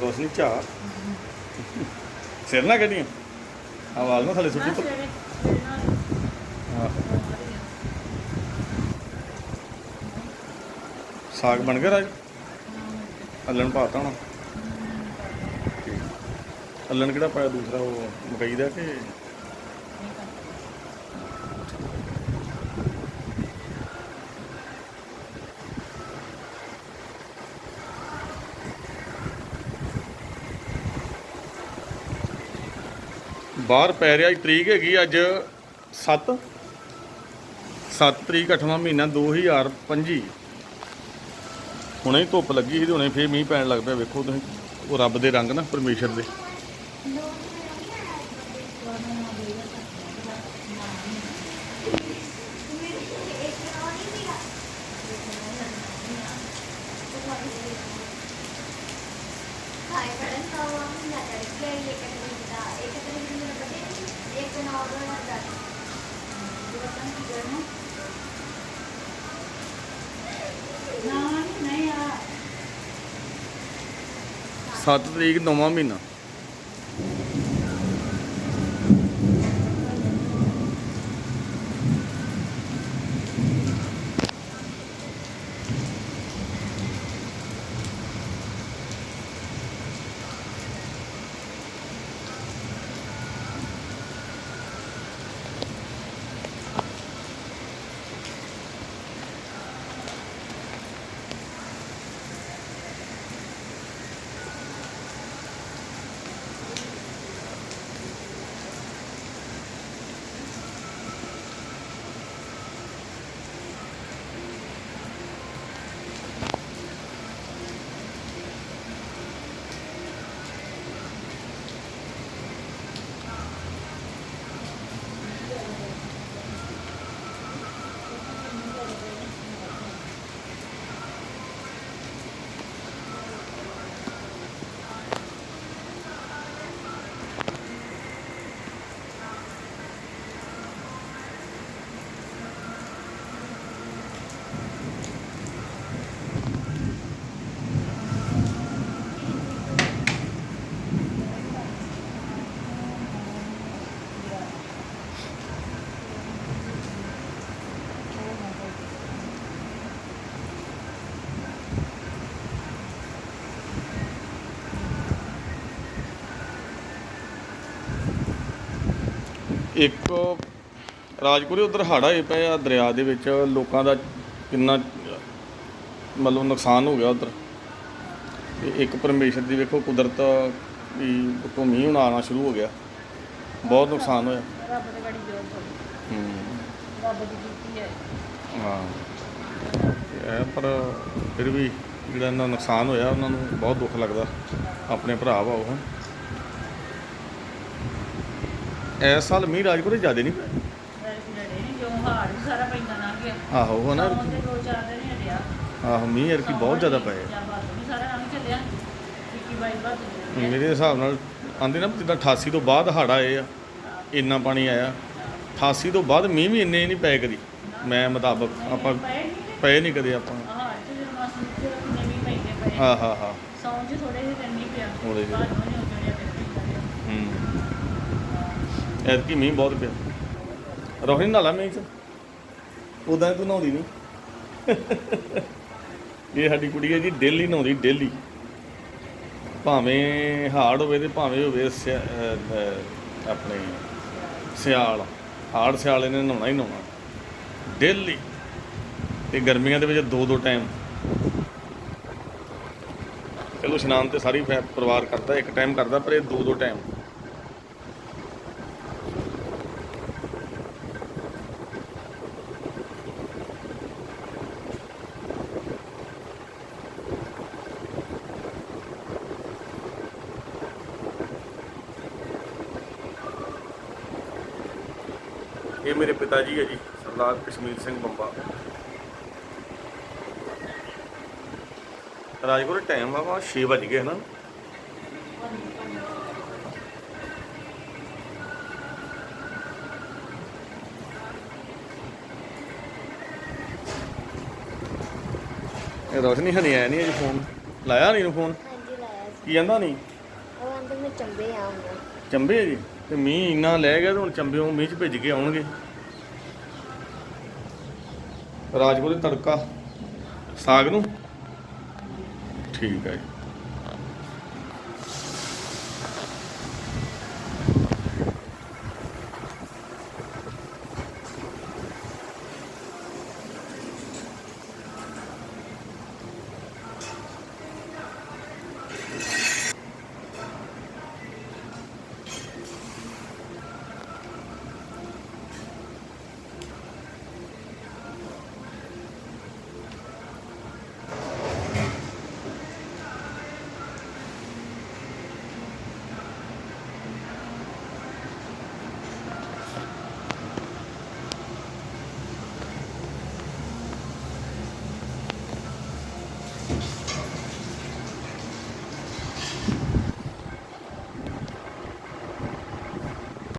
ਰੋਸ਼ਨੀ ਚਾ ਸਿਰ ਨਾ ਕੱਢੀਆਂ। ਆਵਾਜ਼ ਨਾ ਥੱਲੇ ਸੁੱਟੀ। ਸਾਗ ਬਣ ਗਿਆ ਰਾਜ? ਅੱਲਣ ਪਾਤਾ ਹੋਣਾ। ਅੱਲਣ ਕਿਹੜਾ ਪਾਇਆ ਦੂਸਰਾ ਉਹ ਮਕਈ ਦਾ ਕਿ? ਬਾਹਰ ਪੈ ਰਿਹਾ ਤਰੀਕ ਹੈਗੀ ਅੱਜ 7 7 ਤਰੀਕ 8ਵਾਂ ਮਹੀਨਾ 2025 ਹੁਣੇ ਹੀ ਧੁੱਪ ਲੱਗੀ ਸੀ ਹੁਣੇ ਫੇਰ ਮੀਂਹ ਪੈਣ ਲੱਗ ਪਿਆ। ਵੇਖੋ ਤੁਸੀਂ, ਉਹ ਰੱਬ ਦੇ ਰੰਗ ਨਾ, ਪਰਮੇਸ਼ਰ ਦੇ ਹਾਈ ਪੜਨ ਤਾਂ ਉਹ ਨਾ ਕਰਕੇ ਇਹ ਕਟਰੀ ਦਾ ਇੱਕ ਤਰੀਕ ਨੂੰ ਬਤੇ ਇੱਕ ਨੌ ਦਾ ਦਾ ਜਿਹੜਾ ਤਾਂ ਜਰਮ ਨਾ ਨਹੀਂ ਆ 7 ਤਰੀਕ 9ਵਾਂ ਮਹੀਨਾ। ਇੱਕ ਰਾਜਪੁਰੇ ਉਧਰ ਹੜ੍ਹ ਆਏ ਪਏ ਆ ਦਰਿਆ ਦੇ ਵਿੱਚ ਲੋਕਾਂ ਦਾ ਕਿੰਨਾ ਮਤਲਬ ਨੁਕਸਾਨ ਹੋ ਗਿਆ ਉਧਰ। ਤੇ ਇੱਕ ਪਰਮੇਸ਼ਰ ਦੀ ਵੇਖੋ ਕੁਦਰਤ ਵੀ ਉੱਤੋਂ ਮੀਂਹ ਹੁਣ ਆਉਣਾ ਸ਼ੁਰੂ ਹੋ ਗਿਆ। ਬਹੁਤ ਨੁਕਸਾਨ ਹੋਇਆ। ਰੱਬ ਦੇ ਗੜੀ ਜੋਰ ਥੋੜੀ ਹੂੰ। ਰੱਬ ਦੀ ਕੀਤੀ ਹੈ। ਹਾਂ। ਤੇ ਇਹ ਪਰ ਫਿਰ ਵੀ ਜਿਹੜਾ ਇਹਨਾਂ ਨੁਕਸਾਨ ਹੋਇਆ ਉਹਨਾਂ ਨੂੰ ਬਹੁਤ ਦੁੱਖ ਲੱਗਦਾ। ਆਪਣੇ ਭਰਾ ਵਾ ਉਹ। ਇਸ ਸਾਲ ਮੀਂਹ ਰਾਜਪੁਰੇ ਜ਼ਿਆਦਾ ਨਹੀਂ ਪਿਆ? ਜੋ ਨਾ ਆਹੋ ਨਾ ਹੀ ਹਟਿਆ ਆਹੋ ਮੀਂਹ ਯਾਰ ਕੀ ਬਹੁਤ ਜ਼ਿਆਦਾ ਪਏ ਜਾਂ ਬਾਅਦ ਵੀ ਸਾਰਾ ਰੰਗ ਚੱਲਿਆ 21 ਬਾਈ ਬਾਅਦ ਮੇਰੇ ਹਿਸਾਬ ਨਾਲ ਆਂਦੇ ਨਾ ਜਿੱਦਾਂ 88 ਤੋਂ ਬਾਅਦ ਹੜ੍ਹ ਆਏ ਆ ਇੰਨਾ ਪਾਣੀ ਆਇਆ। 88 ਤੋਂ ਬਾਅਦ ਮੀਂਹ ਵੀ ਇੰਨੇ ਨਹੀਂ ਪਏ ਕਦੀ। ਮੈਂ ਮੁਤਾਬਕ ਆਪਾਂ ਪਏ ਨਹੀਂ ਕਦੇ। ਆਪਾਂ। ਹਾਂ ਹਾਂ ਹਾਂ ਹਾਂ ਸੌਣ ਚ ਥੋੜੇ ਜਿਹੇ ਨਹੀਂ ਪਿਆ। ਥੋੜ੍ਹੇ ਜਿਹੇ। ਐਤਕੀ ਮੀਂਹ ਬਹੁਤ ਪਿਆ। ਰੋਹਿਣ ਨਾਲਾ ਮੀਂਹ ਚ? ਉਦਾਂ ਤੂੰ ਨਹਾਉਂਦੀ ਨਹੀਂ। ਇਹ ਸਾਡੀ ਕੁੜੀ ਹੈ ਜੀ ਡੇਲੀ ਨਹਾਉਂਦੀ ਡੇਲੀ। ਭਾਵੇਂ ਹਾੜ ਹੋਵੇ ਤੇ ਭਾਵੇਂ ਹੋਵੇ ਆਪਣੇ ਸਿਆਲ। ਹਾੜ ਸਿਆਲ ਇਹਨੇ ਨਹਾਉਣਾ ਹੀ ਨਹਾਉਣਾ। ਡੇਲੀ। ਤੇ ਗਰਮੀਆਂ ਦੇ ਵਿੱਚ ਦੋ ਦੋ ਟਾਈਮ ਚਲੋ ਇਸ਼ਨਾਨ ਤੇ ਸਾਰੀ ਪਰਿਵਾਰ ਕਰਦਾ ਇੱਕ ਟਾਈਮ ਕਰਦਾ ਪਰ ਇਹ ਦੋ ਦੋ ਟਾਈਮ ਇਹ ਮੇਰੇ ਪਿਤਾ ਜੀ ਹੈ ਜੀ ਸਰਦਾਰ ਕਸ਼ਮੀਰ ਸਿੰਘ ਬੰਬਾ। ਰਾਜਪੁਰ ਟਾਈਮ ਆ ਵਾ 6 ਵਜ ਗਏ ਹਨ। ਇਹ ਰੋਸ਼ਨੀ ਹਣੀ ਆਇਆ ਨਹੀਂ ਅਜੇ ਫੋਨ ਲਾਇਆ ਨਹੀਂ ਫੋਨ ਹਾਂਜੀ ਲਾਇਆ ਸੀ। ਕੀ ਕਹਿੰਦਾ ਨਹੀਂ ਉਹ ਅੰਦਰ ਮੈਂ ਚੰਬੇ ਆਉਂਗਾ। ਚੰਬੇ ਜੀ? ਤੇ ਮੀਂਹ ਇੰਨਾ ਲੈ ਗਿਆ ਤੇ ਹੁਣ ਚੰਬਿਓਂ ਮੀਂਹ ਚ ਭਿੱਜ ਕੇ ਆਉਣਗੇ। ਰਾਜਪੁਰੇ ਤੜਕਾ। ਸਾਗ ਨੂੰ? ਠੀਕ ਹੈ ਜੀ।